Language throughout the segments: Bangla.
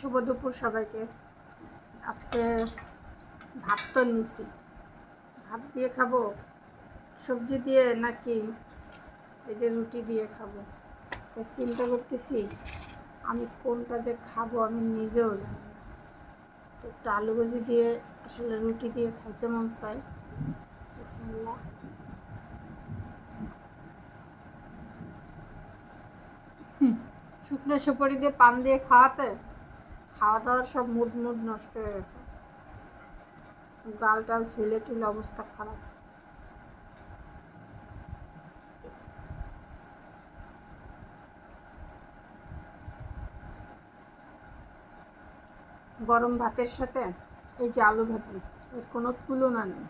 শুভ দুপুর সবাইকে। আজকে ভাত তো নিছি। ভাত দিয়ে খাব, সবজি দিয়ে নাকি এই যে রুটি দিয়ে খাব। চিন্তা করতেছি, আমি কোনটা যে খাব আমি নিজেও জানি তো একটু আলু ভাজি দিয়ে আসলে রুটি দিয়ে খাইতে মন চাই শুকনো সুপারি দিয়ে পান দিয়ে খাওয়াতে? খাওয়া দাওয়ার সব মুড মুড নষ্ট হয়ে গেছে। গাল টাল ছুলে টুলে অবস্থা খারাপ। গরম ভাতের সাথে এই যে আলু ভাজি, এর কোনো তুলনা নেই।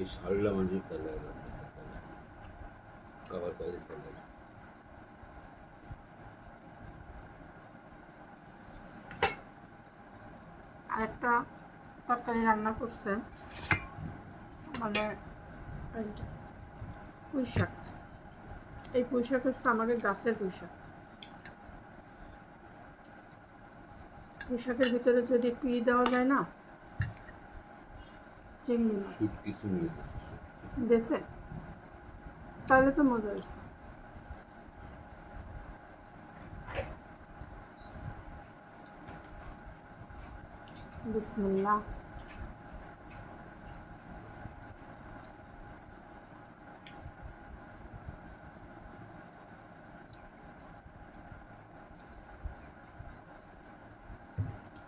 এই সারলা মানুষ পেলে খাবার পাইলে পেলে আরেকটা তরকারি রান্না করছে। মানে পুঁই এই পুঁই শাক হচ্ছে আমাদের গাছের পুঁই শাক ভিতরে যদি একটু ই দেওয়া যায় না চিংড়ি মাছ নিয়ে দিচ্ছে দেশে তাহলে তো মজা হয়েছে। বিসমিল্লাহ।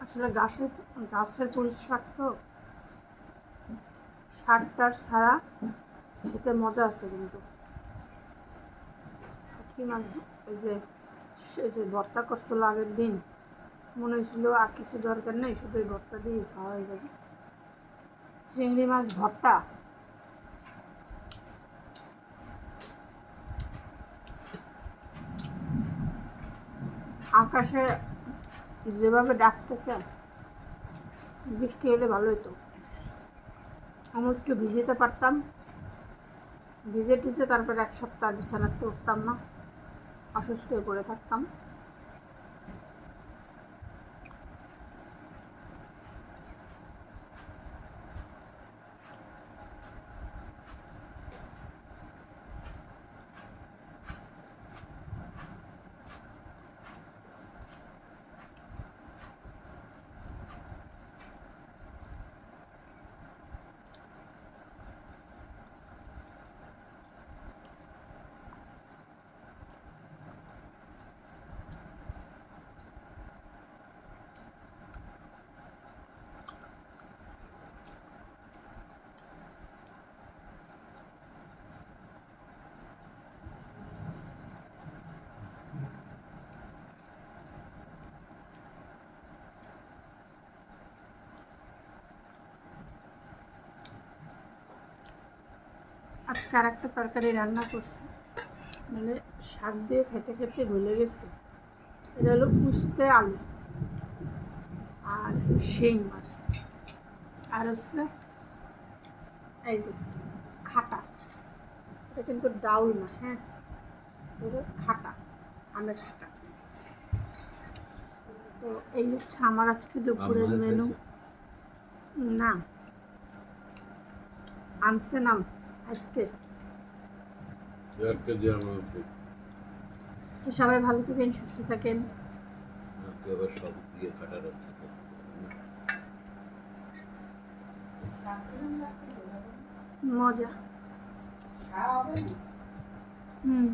আসলে গাছের গাছের শাক তো। শাকটার ছাড়া খেতে মজা আছে কিন্তু। শুটকি মাছ ওই যে ওই যে ভর্তা করছিল আগের দিন, মনে হয়েছিল আর কিছু দরকার নেই, শুধু ভর্তা দিয়ে খাওয়া হয়ে যাবে। চিংড়ি মাছ ভর্তা? আকাশে যেভাবে ডাকতেছে, বৃষ্টি হলে ভালো হতো আমি একটু ভিজেতে পারতাম। ভিজে টিজে তারপর এক সপ্তাহ বিছানাতে উঠতাম না। অসুস্থ হয়ে পড়ে থাকতাম। আজকে আর একটা তরকারি রান্না করছি। মানে শাক দিয়ে খেতে খেতে ভুলে গেছি। এটা হলো উস্তে আলু আর শিং মাছ। আর হচ্ছে এই যে খাটা। এটা কিন্তু ডাউল না হ্যাঁ? এটা খাটা আমের খাটা। তো এই হচ্ছে আমার আজকে দুপুরের মেনু না আনছে নাম আজকে? তো সবাই ভালো থাকেন সুস্থ থাকেন। আজকে আবার সব দিয়ে কাটার আছে মজা। হুম।